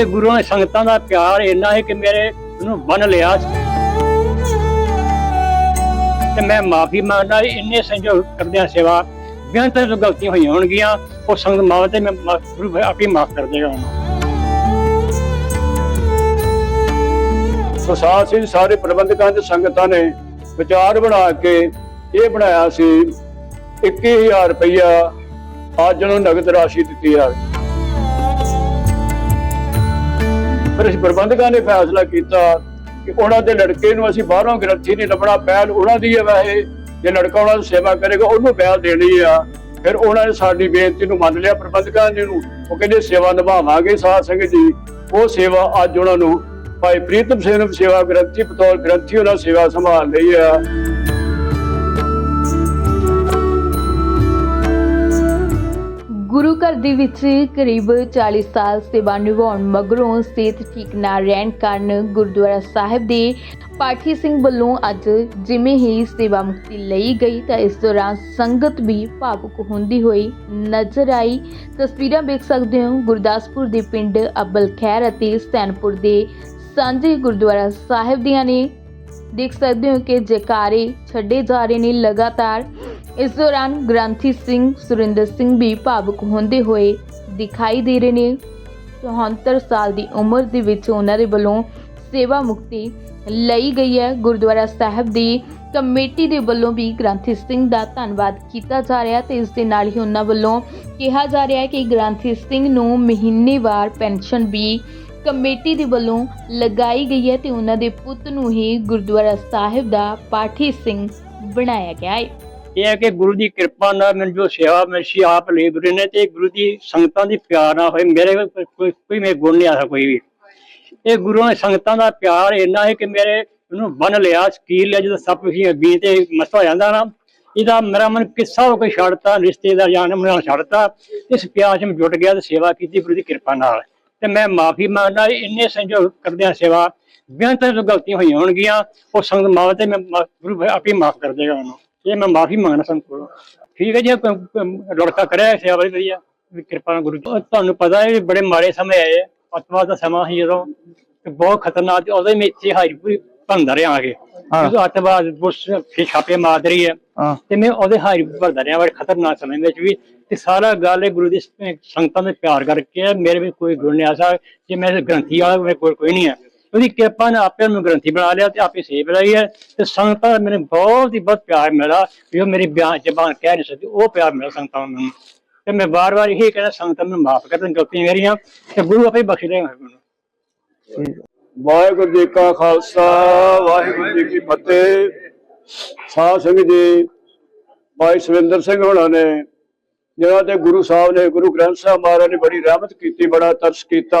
ਇਹ ਗੁਰੂਆਂ ਨੇ ਸੰਗਤਾਂ ਦਾ ਪਿਆਰ ਇੰਨਾ ਹੈ ਕਿ ਮੇਰੇ ਨੂੰ ਬੰਨ ਲਿਆ ਤੇ ਮੈਂ ਮਾਫੀ ਮੰਗਦਾ ਇੰਨੇ ਸੰਜੋਗ ਕਰਦਿਆਂ ਸੇਵਾ ਬਿਆਨ ਤੋਂ ਗਲਤੀਆਂ ਹੋਈਆਂ ਹੋਣਗੀਆਂ, ਉਹ ਸੰਗਤ ਮਾਵ ਤੇ ਮੈਂ ਗੁਰੂ ਆਪੇ ਮਾਫ ਕਰ ਦੇਗਾ। ਉਹਨੂੰ ਸਿੰਘ, ਸਾਰੇ ਪ੍ਰਬੰਧਕਾਂ ਤੇ ਸੰਗਤਾਂ ਨੇ ਵਿਚਾਰ ਬਣਾ ਕੇ ਇਹ ਬਣਾਇਆ ਸੀ 21000 ਰੁਪਇਆ ਅੱਜ ਨੂੰ ਨਗਦ ਰਾਸ਼ੀ ਦਿੱਤੀ ਆ ਫਿਰ ਇਸ ਪ੍ਰਬੰਧਕਾਂ ਨੇ ਫੈਸਲਾ ਕੀਤਾ ਕਿ ਉਹਨਾਂ ਦੇ ਲੜਕੇ ਨੂੰ ਅਸੀਂ ਬਾਹਰੋਂ ਗ੍ਰੰਥੀ ਨਹੀਂ ਲੱਭਣਾ, ਪਹਿਲ ਉਹਨਾਂ ਦੀ ਹੈ ਵੈਸੇ। ਜੇ ਲੜਕਾ ਉਹਨਾਂ ਦੀ ਸੇਵਾ ਕਰੇਗਾ, ਉਹਨੂੰ ਪਹਿਲ ਦੇਣੀ ਆ। ਫਿਰ ਉਹਨਾਂ ਨੇ ਸਾਡੀ ਬੇਨਤੀ ਨੂੰ ਮੰਨ ਲਿਆ ਪ੍ਰਬੰਧਕਾਂ ਨੇ ਨੂੰ। ਉਹ ਕਹਿੰਦੇ, ਸੇਵਾ ਨਿਭਾਵਾਂਗੇ ਸਾਧ ਸੰਗਤ ਜੀ। ਉਹ ਸੇਵਾ ਅੱਜ ਉਹਨਾਂ ਨੂੰ ਭਾਈ ਪ੍ਰੀਤਮ ਸਿੰਘ ਨੂੰ ਸੇਵਾ ਗ੍ਰੰਥੀ, ਬਤੌਰ ਗ੍ਰੰਥੀ ਉਹਨਾਂ ਸੇਵਾ ਸੰਭਾਲ ਲਈ ਆ। ਗੁਰੂ ਘਰ ਦੇ ਵਿੱਚ ਕਰੀਬ 40 ਸਾਲ ਸੇਵਾ ਨਿਭਾਉਣ ਮਗਰੋਂ ਸਿਹਤ ਠੀਕ ਨਾ ਰਹਿਣ ਕਾਰਨ ਗੁਰਦੁਆਰਾ ਸਾਹਿਬ ਦੇ ਪਾਠੀ ਸਿੰਘ ਵੱਲੋਂ ਅੱਜ ਜਿਵੇਂ ਹੀ ਸੇਵਾ ਮੁਕਤੀ ਲਈ ਗਈ ਤਾਂ ਇਸ ਦੌਰਾਨ ਸੰਗਤ ਵੀ ਭਾਵੁਕ ਹੁੰਦੀ ਹੋਈ ਨਜ਼ਰ ਆਈ। ਤਸਵੀਰਾਂ ਵੇਖ ਸਕਦੇ ਹੋ, ਗੁਰਦਾਸਪੁਰ ਦੇ ਪਿੰਡ ਅਬਲ ਖੈਰ ਅਤੇ ਸੈਨਪੁਰ ਦੇ ਸਾਂਝੇ ਗੁਰਦੁਆਰਾ ਸਾਹਿਬ ਦੀਆਂ ਨੇ। ਦੇਖ ਸਕਦੇ ਹੋ ਕਿ ਜੈਕਾਰੇ ਛੱਡੇ ਜਾ ਰਹੇ ਨੇ ਲਗਾਤਾਰ। ਇਸ ਦੌਰਾਨ ਗ੍ਰੰਥੀ ਸਿੰਘ, ਸੁਰਿੰਦਰ ਸਿੰਘ ਵੀ ਭਾਵੁਕ ਹੁੰਦੇ ਹੋਏ ਦਿਖਾਈ ਦੇ ਰਹੇ ਨੇ। 74 ਸਾਲ ਦੀ ਉਮਰ ਦੇ ਵਿੱਚ ਉਹਨਾਂ ਦੇ ਵੱਲੋਂ ਸੇਵਾ ਮੁਕਤੀ ਲਈ ਗਈ ਹੈ। ਗੁਰਦੁਆਰਾ ਸਾਹਿਬ ਦੀ ਕਮੇਟੀ ਦੇ ਵੱਲੋਂ ਵੀ ਗ੍ਰੰਥੀ ਸਿੰਘ ਦਾ ਧੰਨਵਾਦ ਕੀਤਾ ਜਾ ਰਿਹਾ ਤੇ ਇਸ ਦੇ ਨਾਲ ਹੀ ਉਹਨਾਂ ਵੱਲੋਂ ਕਿਹਾ ਜਾ ਰਿਹਾ ਹੈ ਕਿ ਗ੍ਰੰਥੀ ਸਿੰਘ ਨੂੰ ਮਹੀਨੇਵਾਰ ਪੈਨਸ਼ਨ ਵੀ ਕਮੇਟੀ ਦੇ ਵੱਲੋਂ ਲਗਾਈ ਗਈ ਹੈ ਤੇ ਉਹਨਾਂ ਦੇ ਪੁੱਤ ਨੂੰ ਹੀ ਗੁਰਦੁਆਰਾ ਸਾਹਿਬ ਦਾ ਪਾਠੀ ਸਿੰਘ ਬਣਾਇਆ ਗਿਆ ਹੈ। ਇਹ ਹੈ ਕਿ ਗੁਰੂ ਦੀ ਕਿਰਪਾ ਨਾਲ ਮੈਨੂੰ ਜੋ ਸੇਵਾ ਮਿਲੀ ਆਪ ਲੈ ਗੁਰੂ ਨੇ ਤੇ ਗੁਰੂ ਦੀ ਸੰਗਤਾਂ ਦੀ ਪਿਆਰ ਨਾਲ ਹੋਏ ਮੇਰੇ ਕੋਈ ਕੋਈ ਮੇਰੇ ਗੁਣ ਨਹੀਂ ਆਇਆ ਕੋਈ ਵੀ। ਇਹ ਗੁਰੂ ਨੇ ਸੰਗਤਾਂ ਦਾ ਪਿਆਰ ਇੰਨਾ ਹੈ ਕਿ ਮੇਰੇ ਉਹਨੂੰ ਬਨ ਲਿਆ, ਸਕੀਲ ਲਿਆ, ਜਦੋਂ ਸਭ ਕੁਝ ਅੱਗੇ ਤੇ ਮਸਤ ਹੋ ਜਾਂਦਾ ਨਾ, ਇਹਦਾ ਮੇਰਾ ਮਨ ਕਿੱਸਾ ਹੋ ਕੇ ਛੱਡਤਾ, ਰਿਸ਼ਤੇਦਾਰ ਜਾਨ ਨਾਲ ਛੱਡਤਾ। ਇਸ ਪਿਆਰ 'ਚ ਮੈਂ ਜੁਟ ਗਿਆ ਤੇ ਸੇਵਾ ਕੀਤੀ ਗੁਰੂ ਦੀ ਕਿਰਪਾ ਨਾਲ। ਤੇ ਮੈਂ ਮਾਫੀ ਮੰਗਦਾ, ਇੰਨੇ ਸੰਜੋਗ ਕਰਦਿਆਂ ਸੇਵਾ ਬਿਆਨ ਤੋਂ ਗਲਤੀਆਂ ਹੋਈਆਂ ਹੋਣਗੀਆਂ, ਉਹ ਸੰਗਤ ਮਾਵ ਤੇ ਮੈਂ ਮਾ- ਗੁਰੂ ਆਪੇ ਮਾਫ ਕਰ ਦੇਗਾ ਉਹਨੂੰ। ਇਹ ਮੈਂ ਮਾਫੀ ਮੰਗਣਾ ਸੰਗਤ ਕੋਲੋਂ। ਠੀਕ ਹੈ ਜੀ ਲੜਕਾ ਕਰਿਆ ਸੇਵਾ ਬੜੀ ਵਧੀਆ। ਵੀ ਕਿਰਪਾ ਨਾਲ ਗੁਰੂ ਜੀ। ਤੁਹਾਨੂੰ ਪਤਾ ਹੈ ਵੀ ਬੜੇ ਮਾੜੇ ਸਮੇਂ ਆਏ ਅਤਵਾਦ ਦਾ ਸਮਾਂ ਸੀ ਜਦੋਂ ਤੇ ਬਹੁਤ ਖਤਰਨਾਕ ਤੇ ਉਦੋਂ ਹੀ ਮੈਂ ਇੱਥੇ ਹਾਜਪੁਰ ਭੰਦਾ ਰਿਹਾ ਆ ਕੇ ਜਦੋਂ ਅਤਵਾਦ ਬੁਸ਼ ਫੇ ਛਾਪੇ ਮਾਰ ਰਹੀ ਹੈ ਹਾਂ। ਤੇ ਮੈਂ ਉਹਦੇ ਹਾਜਪੁਰ ਭਰਦਾ ਰਿਹਾ। ਬੜੇ ਖਤਰਨਾਕ ਸਮੇਂ ਵਿੱਚ ਵੀ। ਤੇ ਸਾਰਾ ਗੱਲ ਇਹ ਗੁਰੂ ਦੀ ਸੰਗਤਾਂ ਦੇ ਪਿਆਰ ਕਰਕੇ ਹੈ। ਮੇਰੇ ਵਿੱਚ ਕੋਈ ਗੁਣ ਨਹੀਂ ਆਸਾ ਜੇ ਮੈਂ ਗ੍ਰੰਥੀ ਵਾਲਾ ਮੇਰੇ ਕੋਲ ਕੋਈ ਨਹੀਂ ਹੈ। ਉਹਦੀ ਕਿਰਪਾ ਨੇ ਆਪੇ ਨੂੰ ਗ੍ਰੰਥੀ ਬਣਾ ਲਿਆ ਤੇ ਆਪੇ ਸੇਵ ਲਈ ਹੈ ਤੇ ਸੰਗਤਾਂ ਦਾ ਮੈਨੂੰ ਬਹੁਤ ਹੀ ਬਹੁਤ ਪਿਆਰ ਮਿਲਾ ਜੋ ਮੇਰੀ ਬਿਆਨ ਜ਼ਬਾਨ ਕਹਿ ਨਹੀਂ ਸਕਦੀ, ਉਹ ਪਿਆਰ ਮਿਲਾ ਸੰਗਤਾਂ ਨੂੰ ਤੇ ਮੈਂ ਵਾਰ-ਵਾਰ ਇਹੀ ਕਹਿੰਦਾ ਸੰਗਤਾਂ ਨੂੰ ਮਾਫ ਕਰ ਦੇਣ, ਗਲਤੀਆਂ ਮੇਰੀਆਂ, ਤੇ ਗੁਰੂ ਆਪੇ ਬਖਸ਼ ਦੇਗਾ ਮੈਨੂੰ। ਵਾਹਿਗੁਰੂ ਜੀ ਕਾ ਖਾਲਸਾ, ਵਾਹਿਗੁਰੂ ਜੀ ਕੀ ਫਤਿਹ। ਸਾਧ ਸੰਗਤ ਜੀ, ਭਾਈ ਸਵਿੰਦਰ ਸਿੰਘ ਹੋਣਾ ਨੇ, ਜਿਹੜਾ ਤੇ ਗੁਰੂ ਸਾਹਿਬ ਨੇ, ਗੁਰੂ ਗ੍ਰੰਥ ਸਾਹਿਬ ਮਹਾਰਾਜ ਨੇ ਬੜੀ ਰਹਿਮਤ ਕੀਤੀ, ਬੜਾ ਤਰਸ ਕੀਤਾ।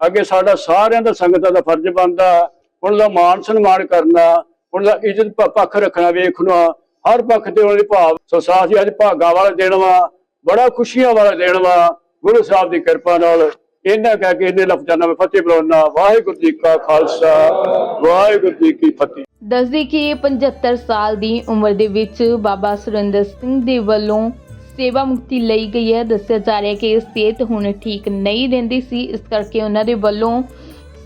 ਅੱਗੇ ਸਾਡਾ ਸਾਰਿਆਂ ਦਾ ਸੰਗਤਾਂ ਦਾ ਫਰਜ਼ ਬਣਦਾ ਉਹਨਾਂ ਦਾ ਮਾਣ ਸਨਮਾਨ ਕਰਨਾ ਉਹਨਾਂ ਦਾ ਇੱਜ਼ਤ ਪੱਖ ਰੱਖਣਾ, ਵੇਖਣਾ, ਹਰ ਪੱਖ ਤੇ ਉਹਨਾਂ ਦੀ ਭਾਵ ਸੋ ਸਾਥੀ ਅੱਜ ਭਾਗਾ ਵਾਲਾ ਦਿਨ ਵਾ, ਬੜਾ ਖੁਸ਼ੀਆਂ ਵਾਲਾ ਦਿਨ ਵਾ, ਗੁਰੂ ਸਾਹਿਬ ਦੀ ਕਿਰਪਾ ਨਾਲ ਇਹਨਾਂ ਕਹਿ ਕੇ ਇਹਨੇ ਲਫ਼ਜ਼ਾਂ ਨਾਲ ਮੈਂ ਫਤਿਹ ਬੁਲਾਉਣਾ ਵਾਹਿਗੁਰੂ ਜੀ ਕਾ ਖਾਲਸਾ, ਵਾਹਿਗੁਰੂ ਜੀ ਕੀ ਫਤਿਹ। ਦੱਸਦੀ ਕਿ 75 ਸਾਲ ਦੀ ਉਮਰ ਦੇ ਵਿੱਚ ਬਾਬਾ ਸੁਰਿੰਦਰ ਸਿੰਘ ਦੇ ਵੱਲੋਂ ਸੇਵਾ ਮੁਕਤੀ ਲਈ ਗਈ ਹੈ। ਦੱਸਿਆ ਜਾ ਰਿਹਾ ਕਿ ਸਿਹਤ ਹੁਣ ਠੀਕ ਨਹੀਂ ਰਹਿੰਦੀ ਸੀ। ਇਸ ਕਰਕੇ ਉਹਨਾਂ ਦੇ ਵੱਲੋਂ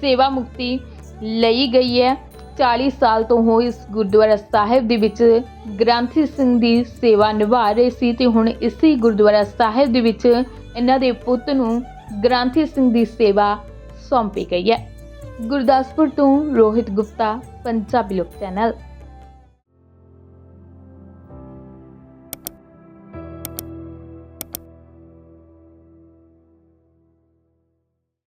ਸੇਵਾ ਮੁਕਤੀ ਲਈ ਗਈ ਹੈ। 40 ਸਾਲ ਤੋਂ ਹੋ ਇਸ ਗੁਰਦੁਆਰਾ ਸਾਹਿਬ ਦੇ ਵਿੱਚ ਗ੍ਰੰਥੀ ਸਿੰਘ ਦੀ ਸੇਵਾ ਨਿਭਾ ਰਹੇ ਸੀ ਤੇ ਹੁਣ ਇਸੇ ਗੁਰਦੁਆਰਾ ਸਾਹਿਬ ਦੇ ਵਿੱਚ ਇਹਨਾਂ ਦੇ ਪੁੱਤ ਨੂੰ ਗ੍ਰੰਥੀ ਸਿੰਘ ਦੀ ਸੇਵਾ ਸੌਂਪੀ ਗਈ ਹੈ। ਗੁਰਦਾਸਪੁਰ ਤੋਂ ਰੋਹਿਤ ਗੁਪਤਾ, ਪੰਜਾਬੀ ਲੋਕ ਚੈਨਲ।